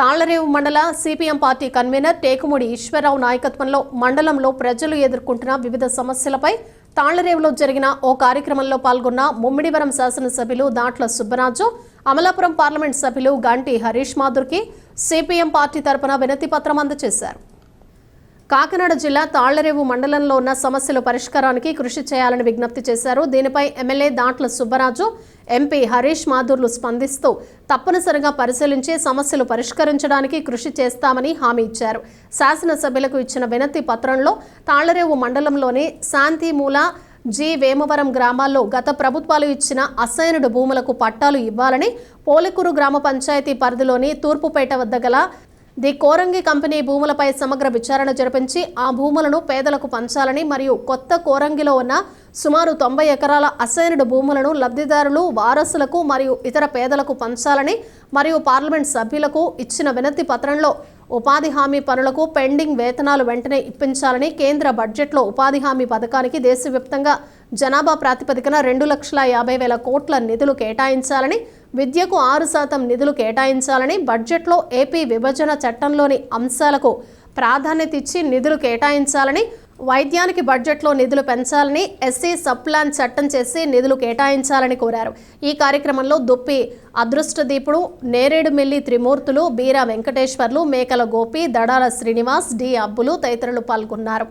తాళ్ళరేవు మండల CPM party convener Tekumudi Eswararao నాయకత్వంలో మండలంలో ప్రజలు ఎదుర్కొంటున్న వివిధ సమస్యలపై తాళ్ళరేవులో జరిగిన ఓ కార్యక్రమంలో పాల్గొన్న ముమ్మిడివరం శాసనసభ్యులు దాట్ల సుబ్బరాజు అమలాపురం పార్లమెంట్ సభ్యులు గంటి హరీష్ మాధుర్కి సిపిఎం పార్టీ తరపున వినతి పత్రం అందజేశారు. కాకినాడ జిల్లా తాళ్ళరేవు మండలంలో ఉన్న సమస్యల పరిష్కారానికి కృషి చేయాలని విజ్ఞప్తి చేశారు. దీనిపై ఎమ్మెల్యే దాంట్ల సుబ్బరాజు ఎంపీ హరీష్ మాధుర్లు స్పందిస్తూ తప్పనిసరిగా పరిశీలించి సమస్యలు పరిష్కరించడానికి కృషి చేస్తామని హామీ ఇచ్చారు. శాసనసభ్యులకు ఇచ్చిన వినతి పత్రంలో తాళ్ళరేవు మండలంలోని శాంతిమూల జి. వేమవరం గ్రామాల్లో గత ప్రభుత్వాలు ఇచ్చిన అసైనుడు భూములకు పట్టాలు ఇవ్వాలని పోలికూరు గ్రామ పంచాయతీ పరిధిలోని తూర్పుపేట వద్ద గల ది కోరంగి కంపెనీ భూములపై సమగ్ర విచారణ జరిపించి ఆ భూములను పేదలకు పంచాలని మరియు కొత్త కోరంగిలో ఉన్న సుమారు తొంభై ఎకరాల అసైన్డ్ భూములను లబ్ధిదారులు వారసులకు మరియు ఇతర పేదలకు పంచాలని మరియు పార్లమెంట్ సభ్యులకు ఇచ్చిన వినతి పత్రంలో ఉపాధి హామీ పనులకు పెండింగ్ వేతనాలు వెంటనే ఇప్పించాలని కేంద్ర బడ్జెట్లో ఉపాధి హామీ పథకానికి దేశవ్యాప్తంగా జనాభా ప్రాతిపదికన రెండు లక్షల యాభై వేల కోట్ల నిధులు కేటాయించాలని విద్యకు ఆరు శాతం నిధులు కేటాయించాలని బడ్జెట్లో ఏపీ విభజన చట్టంలోని అంశాలకు ప్రాధాన్యత ఇచ్చి నిధులు కేటాయించాలని వైద్యానికి బడ్జెట్లో నిధులు పెంచాలని ఎస్సీ సబ్ప్లాన్ చట్టం చేసి నిధులు కేటాయించాలని కోరారు. ఈ కార్యక్రమంలో దుప్పి అదృష్టదీపుడు నేరేడుమిల్లి త్రిమూర్తులు బీరా వెంకటేశ్వర్లు మేకల గోపి దడాల శ్రీనివాస్ డి అబ్బులు తదితరులు పాల్గొన్నారు.